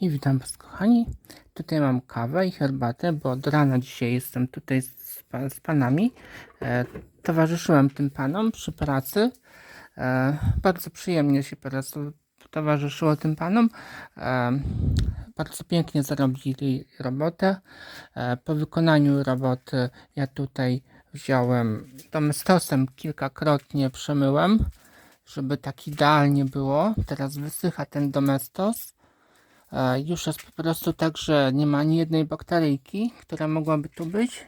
I witam Was kochani. Tutaj mam kawę i herbatę, bo od rana dzisiaj jestem tutaj z, z panami. E, towarzyszyłem tym panom przy pracy. E, bardzo przyjemnie się prostu towarzyszyło tym panom. E, bardzo pięknie zarobili robotę. E, po wykonaniu roboty ja tutaj wziąłem domestosem kilkakrotnie przemyłem, żeby tak idealnie było. Teraz wysycha ten domestos. E, Już jest po prostu tak, że nie ma ani jednej bakteryjki, która mogłaby tu być.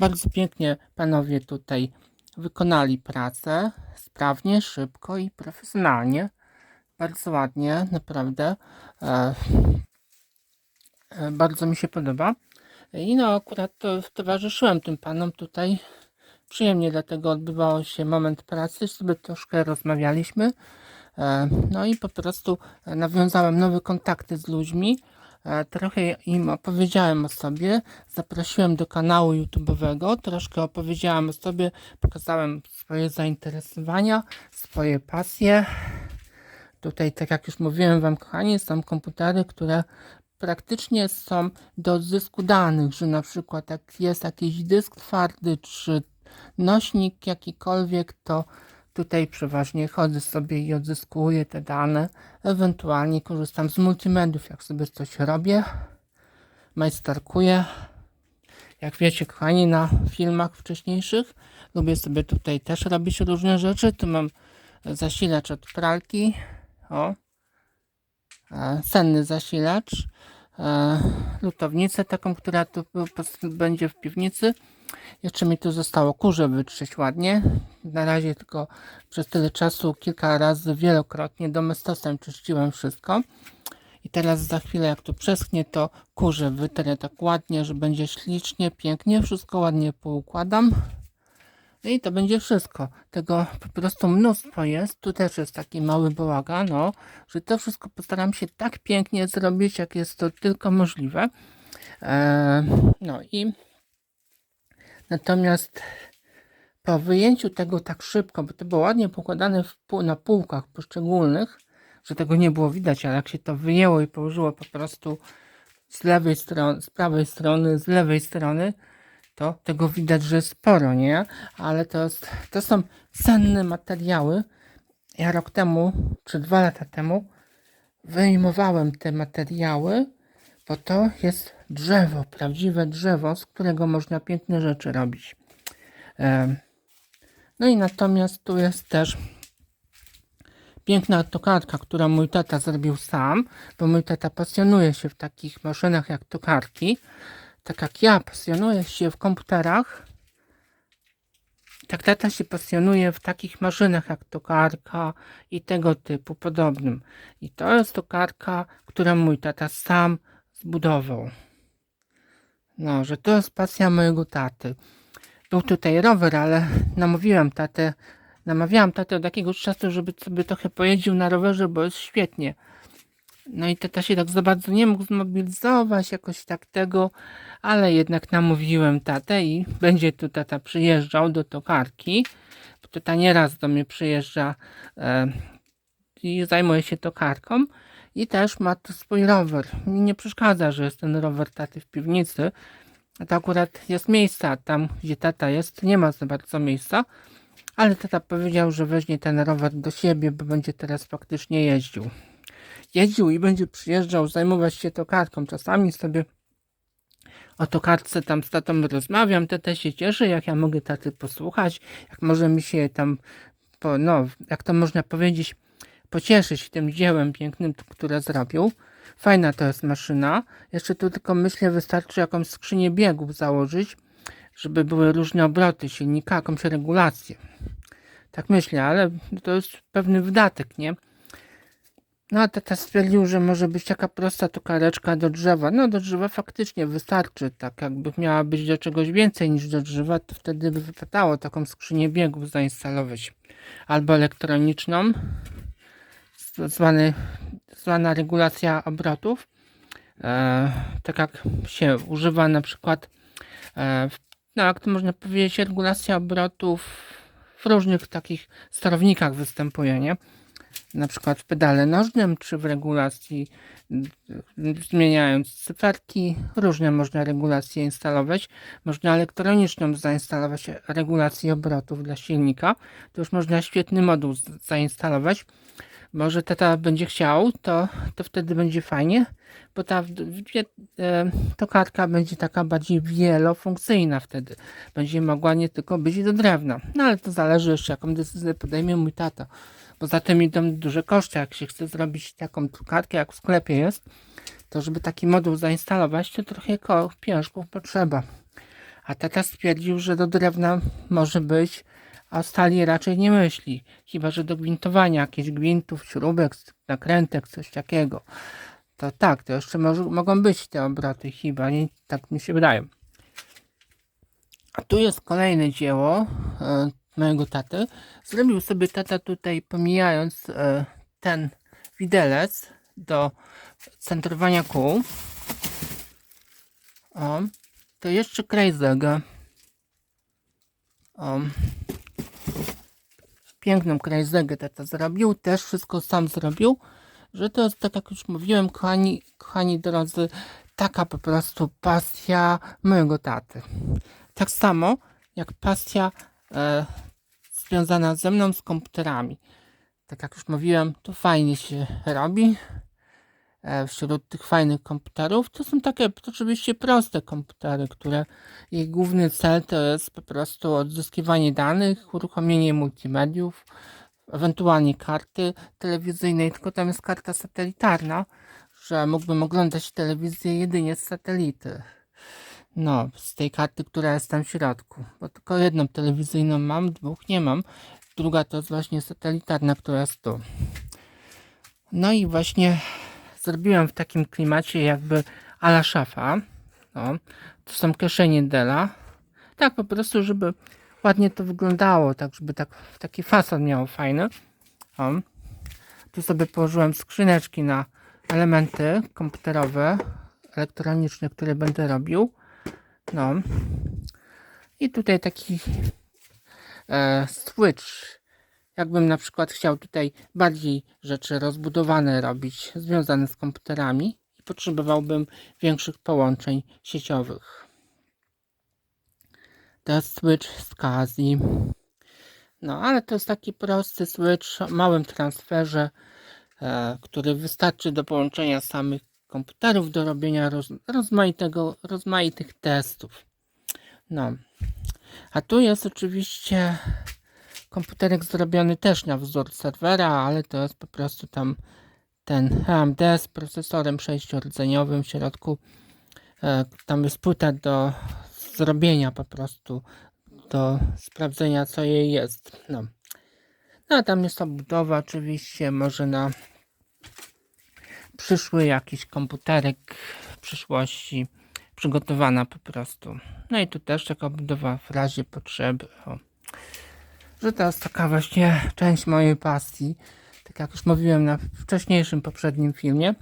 Bardzo pięknie panowie tutaj wykonali pracę. Sprawnie, szybko i profesjonalnie. Bardzo ładnie, naprawdę. E, e, Bardzo mi się podoba. I no, akurat to towarzyszyłem tym panom tutaj. Przyjemnie dlatego odbywał się moment pracy, sobie troszkę rozmawialiśmy. E, No i po prostu nawiązałem nowe kontakty z ludźmi. E, Trochę im opowiedziałem o sobie, zaprosiłem do kanału YouTube'owego, troszkę opowiedziałem o sobie, pokazałem swoje zainteresowania, swoje pasje. Tutaj, tak jak już mówiłem Wam, kochani, są komputery, które praktycznie są do odzysku danych, że na przykład jak jest jakiś dysk twardy czy nośnik jakikolwiek, to tutaj przeważnie chodzę sobie i odzyskuję te dane. Ewentualnie korzystam z multimediów, jak sobie coś robię, majsterkuję. Jak wiecie, kochani, na filmach wcześniejszych lubię sobie tutaj też robić różne rzeczy. Tu mam zasilacz od pralki. O, e, senny zasilacz, e, lutownicę taką, która tu będzie w piwnicy. Jeszcze mi tu zostało kurze wytrzeć ładnie. Na razie tylko przez tyle czasu kilka razy wielokrotnie domestosem czyściłem wszystko. I teraz za chwilę jak tu przeschnie to kurze wytrę tak ładnie, że będzie ślicznie, pięknie, wszystko ładnie poukładam. No I to będzie wszystko. Tego po prostu mnóstwo jest. Tu też jest taki mały bałagan, no, że to wszystko postaram się tak pięknie zrobić, jak jest to tylko możliwe. Eee, no i natomiast po wyjęciu tego tak szybko, bo to było ładnie pokładane na półkach poszczególnych, że tego nie było widać, ale jak się to wyjęło i położyło po prostu z lewej strony, z prawej strony, z lewej strony, to tego widać, że sporo, nie? Ale to, to są cenne materiały. Ja rok temu, czy dwa lata temu, wyjmowałem te materiały, bo to jest drzewo, prawdziwe drzewo, z którego można piękne rzeczy robić. No i natomiast tu jest też piękna tokarka, którą mój tata zrobił sam, bo mój tata pasjonuje się w takich maszynach jak tokarki. Tak jak ja pasjonuję się w komputerach, tak tata się pasjonuje w takich maszynach jak tokarka i tego typu podobnym. I to jest tokarka, którą mój tata sam zbudował. No, że to jest pasja mojego taty. Był tutaj rower, ale namówiłem tatę, namawiałam tatę od jakiegoś czasu, żeby sobie trochę pojeździł na rowerze, bo jest świetnie. No i tata się tak za bardzo nie mógł zmobilizować, jakoś tak tego, ale jednak namówiłem tatę i będzie tu tata przyjeżdżał do tokarki. Bo tata nieraz do mnie przyjeżdża e, i zajmuje się tokarką. I też ma tu swój rower. Mi nie przeszkadza, że jest ten rower taty w piwnicy. To akurat jest miejsce, a tam gdzie tata jest, nie ma za bardzo miejsca. Ale tata powiedział, że weźmie ten rower do siebie, bo będzie teraz faktycznie jeździł jeździł i będzie przyjeżdżał zajmować się tokarką. Czasami sobie o tokarce tam z tatą rozmawiam, tata się cieszy, jak ja mogę taty posłuchać, jak może mi się tam, po, no, jak to można powiedzieć, pocieszyć tym dziełem pięknym, które zrobił. Fajna to jest maszyna. Jeszcze tu tylko myślę, wystarczy jakąś skrzynię biegów założyć, żeby były różne obroty silnika, jakąś regulację. Tak myślę, ale to jest pewny wydatek, nie? No a tata stwierdził, że może być taka prosta tokareczka do drzewa. No do drzewa faktycznie wystarczy, tak jakby miała być do czegoś więcej niż do drzewa, to wtedy by wypadało taką skrzynię biegów zainstalować. Albo elektroniczną, zwany, zwana regulacja obrotów. E, tak jak się używa na przykład, e, no jak to można powiedzieć, regulacja obrotów w różnych takich sterownikach występuje, nie? Na przykład w pedale nożnym, czy w regulacji zmieniając cyferki. Różne można regulacje instalować. Można elektroniczną zainstalować regulację obrotów dla silnika. To już można świetny moduł zainstalować. Może tata będzie chciał, to, to wtedy będzie fajnie, bo ta e, tokarka będzie taka bardziej wielofunkcyjna wtedy. Będzie mogła nie tylko być do drewna. No ale to zależy jeszcze, jaką decyzję podejmie mój tata. Poza tym idą duże koszty. Jak się chce zrobić taką tokarkę, jak w sklepie jest, to żeby taki moduł zainstalować, to trochę pieniążków potrzeba. A tata stwierdził, że do drewna może być, a stali raczej nie myśli. Chyba, że do gwintowania, jakichś gwintów, śrubek, nakrętek, coś takiego. To tak, to jeszcze może, mogą być te obroty chyba, nie, tak mi się wydaje. A tu jest kolejne dzieło e, mojego taty. Zrobił sobie tata tutaj, pomijając e, ten widelec do centrowania kół. O, to jeszcze krajzegę. O, piękną krajzegę tata zrobił. Też wszystko sam zrobił. Że to jest, tak jak już mówiłem, kochani, kochani drodzy, taka po prostu pasja mojego taty. Tak samo jak pasja e, związana ze mną z komputerami. Tak jak już mówiłem, to fajnie się robi. E, wśród tych fajnych komputerów to są takie oczywiście proste komputery, które ich główny cel to jest po prostu odzyskiwanie danych, uruchomienie multimediów, ewentualnie karty telewizyjnej, tylko tam jest karta satelitarna, że mógłbym oglądać telewizję jedynie z satelity. No, z tej karty, która jest tam w środku. Bo tylko jedną telewizyjną mam, dwóch nie mam. Druga to jest właśnie satelitarna, która jest tu. No i właśnie zrobiłem w takim klimacie jakby ala szafa. No, to są kieszenie Dela. Tak po prostu, żeby ładnie to wyglądało, tak żeby tak, taki fason miało fajny. O. Tu sobie położyłem skrzyneczki na elementy komputerowe, elektroniczne, które będę robił. No. I tutaj taki e, switch. Jakbym na przykład chciał tutaj bardziej rzeczy rozbudowane robić, związane z komputerami i potrzebowałbym większych połączeń sieciowych. To switch z Kazi. No, ale to jest taki prosty switch o małym transferze, e, który wystarczy do połączenia samych komputerów, do robienia roz, rozmaitego, rozmaitych testów. No. A tu jest oczywiście komputerek zrobiony też na wzór serwera, ale to jest po prostu tam ten AMD z procesorem sześciordzeniowym w środku. E, tam jest płyta do zrobienia po prostu, do sprawdzenia co jej jest. No, no a tam jest obudowa oczywiście, może na przyszły jakiś komputerek w przyszłości przygotowana po prostu. No i tu też taka budowa w razie potrzeby. O. Że to jest taka właśnie część mojej pasji. Tak jak już mówiłem na wcześniejszym poprzednim filmie.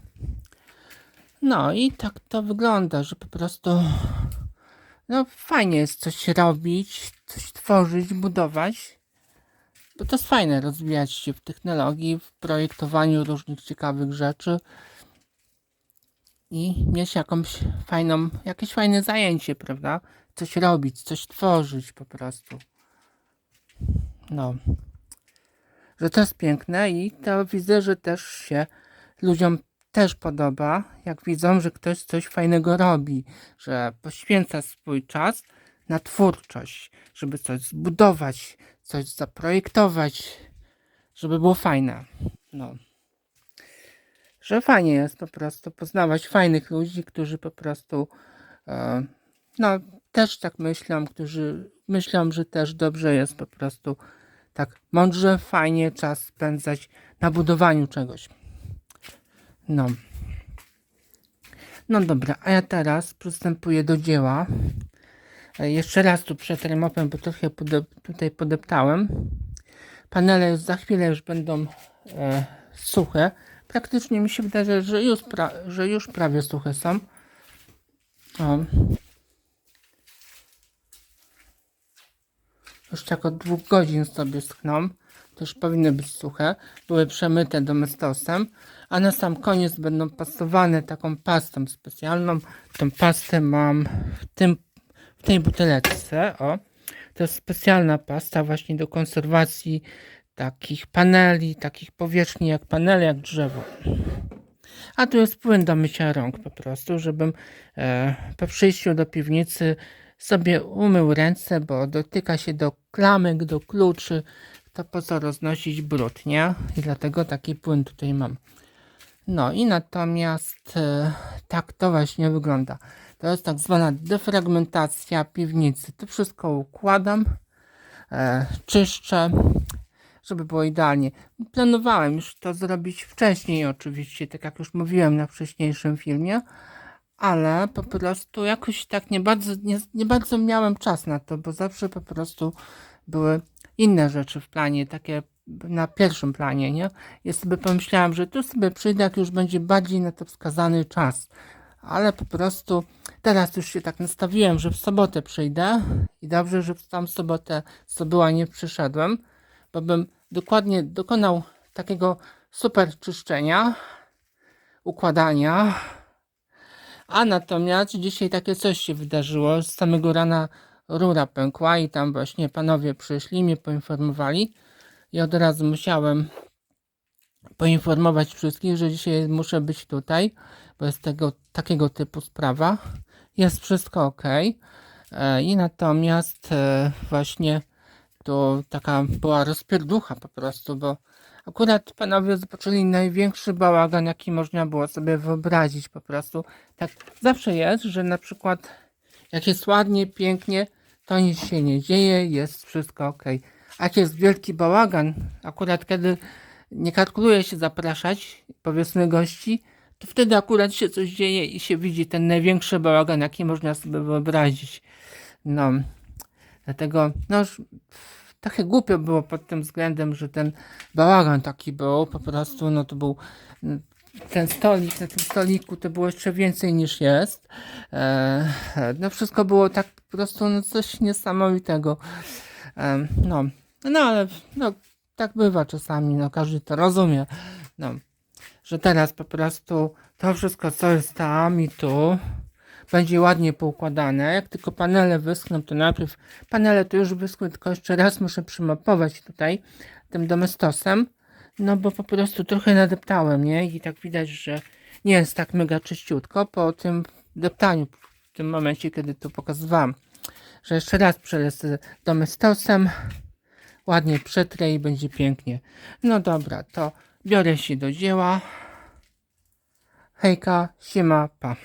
No i tak to wygląda, że po prostu no fajnie jest coś robić, coś tworzyć, budować. Bo to jest fajne rozwijać się w technologii, w projektowaniu różnych ciekawych rzeczy i mieć jakąś fajną, jakieś fajne zajęcie, prawda? Coś robić, coś tworzyć po prostu. No. Że to jest piękne i to widzę, że też się ludziom też podoba, jak widzą, że ktoś coś fajnego robi, że poświęca swój czas na twórczość, żeby coś zbudować, coś zaprojektować, żeby było fajne. No. Że fajnie jest po prostu poznawać fajnych ludzi, którzy po prostu e, no też tak myślą, którzy myślą, że też dobrze jest po prostu tak mądrze, fajnie czas spędzać na budowaniu czegoś. No. No dobra, a ja teraz przystępuję do dzieła. Jeszcze raz tu przed remopem, bo trochę podep tutaj podeptałem. Panele za chwilę już będą e, suche. Praktycznie mi się wydaje, że już, pra że już prawie suche są. O. Już tak od dwóch godzin sobie schną. już powinny być suche, były przemyte domestosem, a na sam koniec będą pasowane taką pastą specjalną. Tą pastę mam w, tym, tej buteleczce, o. To jest specjalna pasta właśnie do konserwacji takich paneli, takich powierzchni jak panele, jak drzewo. A tu jest płyn do mycia rąk po prostu, żebym e, po przyjściu do piwnicy sobie umył ręce, bo dotyka się do klamek, do kluczy, to po co roznosić brud, nie? I dlatego taki płyn tutaj mam. No i natomiast e, tak to właśnie wygląda. To jest tak zwana defragmentacja piwnicy. To wszystko układam, e, czyszczę, żeby było idealnie. Planowałem już to zrobić wcześniej, oczywiście, tak jak już mówiłem na wcześniejszym filmie, ale po prostu jakoś tak nie bardzo, nie, nie bardzo miałem czas na to, bo zawsze po prostu były inne rzeczy w planie, takie na pierwszym planie, nie? Ja sobie pomyślałem, że tu sobie przyjdę, jak już będzie bardziej na to wskazany czas. Ale po prostu teraz już się tak nastawiłem, że w sobotę przyjdę i dobrze, że w tam sobotę co była nie przyszedłem, bo bym dokładnie dokonał takiego super czyszczenia, układania. A natomiast dzisiaj takie coś się wydarzyło. Z samego rana rura pękła i tam właśnie panowie przyszli, mnie poinformowali. I od razu musiałem poinformować wszystkich, że dzisiaj muszę być tutaj, bo jest tego, takiego typu sprawa. Jest wszystko ok. E, I natomiast e, właśnie to taka była rozpierducha po prostu, bo akurat panowie zobaczyli największy bałagan, jaki można było sobie wyobrazić po prostu. Tak zawsze jest, że na przykład jak jest ładnie, pięknie, to nic się nie dzieje, jest wszystko ok. A jak jest wielki bałagan, akurat kiedy nie kalkuluje się zapraszać, powiedzmy gości, to wtedy akurat się coś dzieje i się widzi ten największy bałagan, jaki można sobie wyobrazić. No, dlatego, no, trochę głupio było pod tym względem, że ten bałagan taki był, po prostu, no to był ten stolik, na tym stoliku to było jeszcze więcej niż jest. E, no wszystko było tak po prostu no coś niesamowitego. E, no, no ale no, tak bywa czasami, no każdy to rozumie. No, że teraz po prostu to wszystko, co jest tam i tu, będzie ładnie poukładane. Jak tylko panele wyschną, to najpierw panele to już wyschły, tylko jeszcze raz muszę przymapować tutaj tym domestosem, no bo po prostu trochę nadeptałem, nie? I tak widać, że nie jest tak mega czyściutko po tym deptaniu, w tym momencie, kiedy to pokazywałem. Że jeszcze raz przelecę domestosem, ładnie przetrę i będzie pięknie. No dobra, to biorę się do dzieła. Hejka, siema, pa.